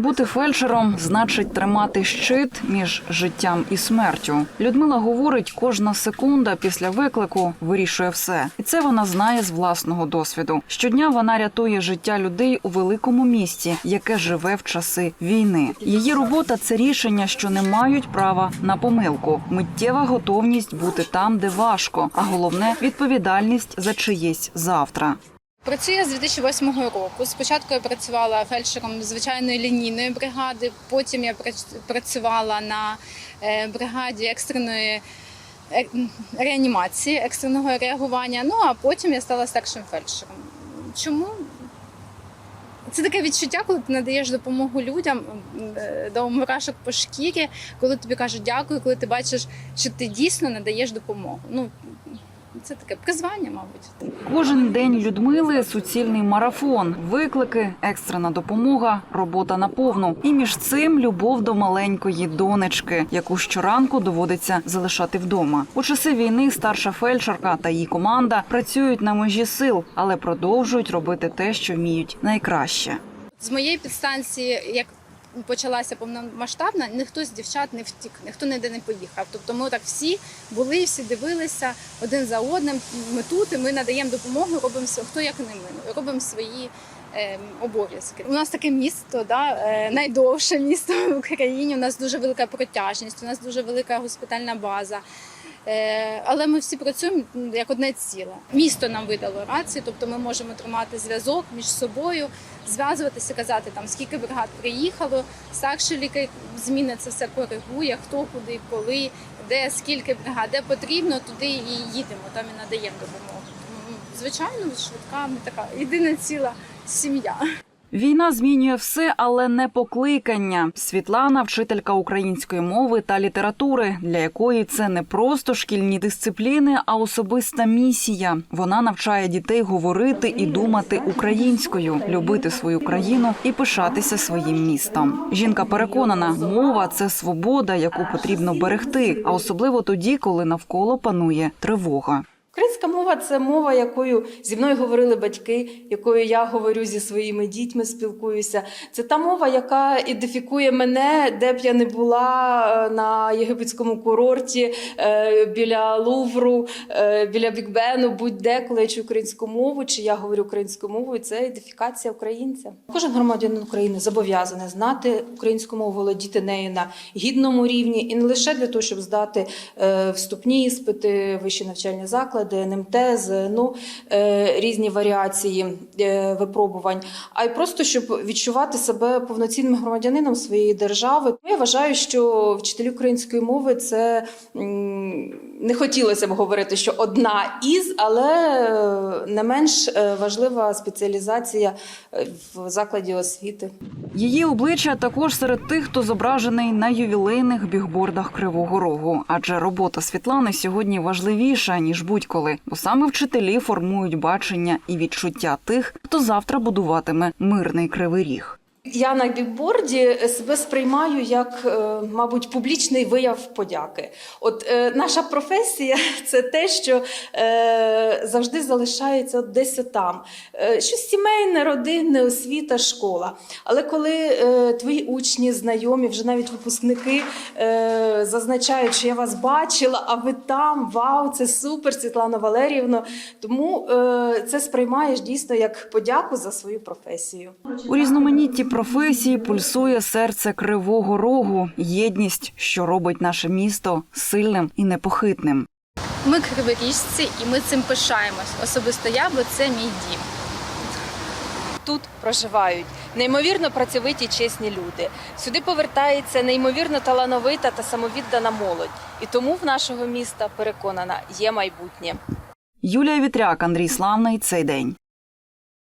Бути фельдшером значить тримати щит між життям і смертю. Людмила говорить, кожна секунда після виклику вирішує все, і це вона знає з власного досвіду. Щодня вона рятує життя людей у великому місті, яке живе в часи війни. Її робота це рішення, що не мають права на помилку, миттєва готовність бути там, де важко, а головне відповідальність за чиєсь завтра. Працюю з 2008 року. Спочатку я працювала фельдшером звичайної лінійної бригади, потім я працювала на е, бригаді екстреної е, реанімації, екстреного реагування. Ну а потім я стала старшим фельдшером. Чому? Це таке відчуття, коли ти надаєш допомогу людям е, до мурашок по шкірі, коли тобі кажуть дякую, коли ти бачиш, що ти дійсно надаєш допомогу. Ну це таке призвання, мабуть. Кожен день Людмили суцільний марафон, виклики, екстрена допомога, робота на повну. І між цим любов до маленької донечки, яку щоранку доводиться залишати вдома. У часи війни старша фельдшерка та її команда працюють на межі сил, але продовжують робити те, що вміють найкраще. З моєї підстанції, як почалася повномасштабна, ніхто з дівчат не втік, ніхто ніде не поїхав. Тобто ми так всі були, всі дивилися один за одним. Ми тут і ми надаємо допомогу, робимо хто як не ми, робимо свої. е, Обов'язки у нас таке місто, да е, найдовше місто в Україні. У нас дуже велика протяжність, у нас дуже велика госпітальна база. Е, Але ми всі працюємо як одне ціле. Місто нам видало рації, тобто ми можемо тримати зв'язок між собою, зв'язуватися, казати там скільки бригад приїхало. Старший лікар зміни це все коригує, хто куди, коли, де, скільки бригад, де потрібно, туди і їдемо, там і надаємо допомогу. Звичайно, швидка ми така єдина ціла сім'я. Війна змінює все, але не покликання. Світлана, вчителька української мови та літератури, для якої це не просто шкільні дисципліни, а особиста місія. Вона навчає дітей говорити і думати українською, любити свою країну і пишатися своїм містом. Жінка переконана, мова це свобода, яку потрібно берегти, а особливо тоді, коли навколо панує тривога. Українська мова це мова, якою зі мною говорили батьки, якою я говорю зі своїми дітьми, спілкуюся. Це та мова, яка ідентифікує мене, де б я не була е, на єгипетському курорті, е, біля Лувру, е, біля Бікбену, будь-де, коли я чую українську мову, чи я говорю українською мовою, це ідентифікація українця. Кожен громадянин України зобов'язаний знати українську мову, володіти нею на гідному рівні, і не лише для того, щоб здати вступні іспити, вищі навчальні заклади, НМТ, ЗНО, е, різні варіації е, випробувань, а й просто щоб відчувати себе повноцінним громадянином своєї держави. Я вважаю, що вчителі української мови це не хотілося б говорити, що одна із, але е, не менш важлива спеціалізація в закладі освіти. Її обличчя також серед тих, хто зображений на ювілейних бігбордах Кривого Рогу. Адже робота Світлани сьогодні важливіша ніж будь-коли, бо саме вчителі формують бачення і відчуття тих, хто завтра будуватиме мирний кривий ріг. Я на бікборді себе сприймаю як, е, мабуть, публічний вияв подяки. От е, наша професія це те, що е, завжди залишається десь там. Щось сімейне, родинне, освіта, школа. Але коли твої учні, знайомі, вже навіть випускники зазначають, що я вас бачила, а ви там, вау, це супер, Світлана Валеріївна. Тому це сприймаєш дійсно як подяку за свою професію. У різноманітті професії пульсує серце Кривого Рогу, єдність, що робить наше місто сильним і непохитним. Ми криворіжці і ми цим пишаємось. Особисто я, бо це мій дім. Тут проживають неймовірно працьовиті чесні люди. Сюди повертається неймовірно талановита та самовіддана молодь. І тому в нашого міста переконана є майбутнє. Юлія Вітряк, Андрій Славний. Цей день.